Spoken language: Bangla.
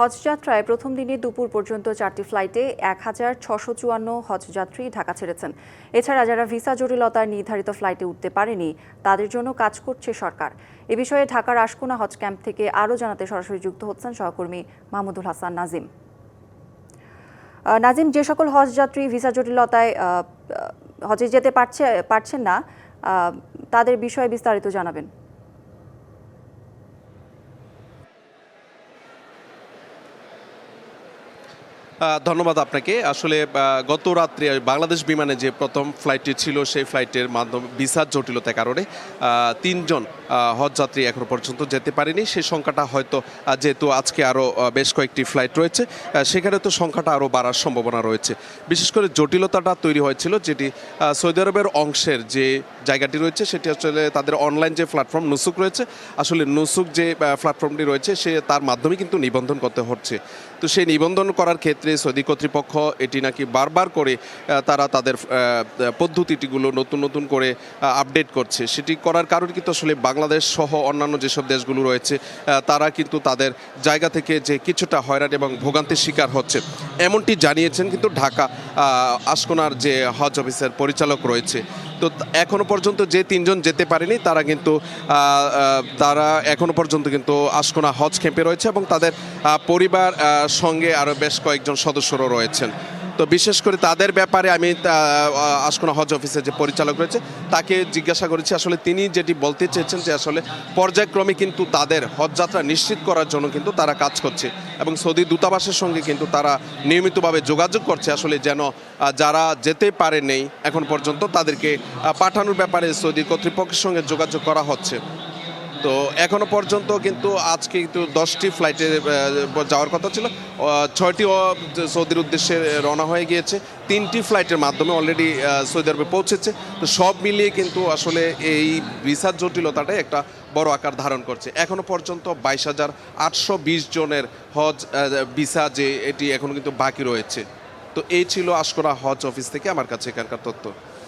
হজযাত্রায় প্রথম দিনে দুপুর পর্যন্ত চারটি ফ্লাইটে এক হাজার ছশো চুয়ান্ন হজযাত্রী ঢাকা ছেড়েছেন। এছাড়া যারা ভিসা জটিলতার নির্ধারিত ফ্লাইটে উঠতে পারেনি, তাদের জন্য কাজ করছে সরকার। এ বিষয়ে ঢাকার আশকোনা হজ ক্যাম্প থেকে আরও জানাতে সরাসরি যুক্ত হচ্ছেন সহকর্মী মাহমুদুল হাসান নাজিম। নাজিম, যে সকল হজযাত্রী ভিসা জটিলতায় হজে যেতে পারছে, পারছেন না তাদের বিষয়ে বিস্তারিত জানাবেন। ধন্যবাদ আপনাকে। আসলে গত রাত্রে বাংলাদেশ বিমানে যে প্রথম ফ্লাইটটি ছিল, সেই ফ্লাইটের মাধ্যমে বিসার জটিলতার কারণে তিনজন হজযাত্রী এখনও পর্যন্ত যেতে পারেনি। সেই সংখ্যাটা হয়তো যেহেতু আজকে আরও বেশ কয়েকটি ফ্লাইট রয়েছে সেখানে তো সংখ্যাটা আরও বাড়ার সম্ভাবনা রয়েছে। বিশেষ করে জটিলতাটা তৈরি হয়েছিল যেটি সৌদি আরবের অংশের যে জায়গাটি রয়েছে, সেটি আসলে তাদের অনলাইন যে প্ল্যাটফর্ম নুসুক রয়েছে, আসলে নুসুক যে প্ল্যাটফর্মটি রয়েছে, সে তার মাধ্যমে কিন্তু নিবন্ধন করতে হচ্ছে। তো সেই নিবন্ধন করার ক্ষেত্রে সৌদি কর্তৃপক্ষ এটি নাকি বারবার করে তারা তাদের পদ্ধতিটিগুলো নতুন নতুন করে আপডেট করছে। সেটি করার কারণে কিন্তু আসলে বাংলাদেশ সহ অন্যান্য যেসব দেশগুলো রয়েছে তারা কিন্তু তাদের জায়গা থেকে যে কিছুটা হয়রানি এবং ভোগান্তির শিকার হচ্ছে। এমনটি জানিয়েছেন কিন্তু ঢাকা আশকোনার যে হজ অফিসের পরিচালক রয়েছে। তো এখনও পর্যন্ত যে তিনজন যেতে পারেনি, তারা কিন্তু তারা এখনও পর্যন্ত কিন্তু আশকোনা হজ ক্যাম্পে রয়েছে এবং তাদের পরিবার সঙ্গে আরও বেশ কয়েকজন সদস্যরও রয়েছেন। তো বিশেষ করে তাদের ব্যাপারে আমি আশকোনা হজ অফিসের যে পরিচালক রয়েছে, তাকে জিজ্ঞাসা করেছি, আসলে তিনি যেটি বলতে চেয়েছেন যে আসলে পর্যায়ক্রমে কিন্তু তাদের হজযাত্রা নিশ্চিত করার জন্য কিন্তু তারা কাজ করছে এবং সৌদি দূতাবাসের সঙ্গে কিন্তু তারা নিয়মিতভাবে যোগাযোগ করছে, আসলে যেন যারা যেতে পারে নেই এখন পর্যন্ত তাদেরকে পাঠানোর ব্যাপারে সৌদি কর্তৃপক্ষের সঙ্গে যোগাযোগ করা হচ্ছে। তো এখনও পর্যন্ত কিন্তু আজকে কিন্তু দশটি ফ্লাইটে যাওয়ার কথা ছিল। ছয়টি সৌদির উদ্দেশ্যে রওনা হয়ে গিয়েছে। তিনটি ফ্লাইটের মাধ্যমে অলরেডি সৌদি আরবে পৌঁছেছে। তো সব মিলিয়ে কিন্তু আসলে এই ভিসার জটিলতাটাই একটা বড় আকার ধারণ করছে। এখনও পর্যন্ত বাইশ হাজার আটশো বিশ জনের হজ ভিসা যে, এটি এখনও কিন্তু বাকি রয়েছে। তো এই ছিল আশকোনা হজ অফিস থেকে আমার কাছে এখানকার তথ্য।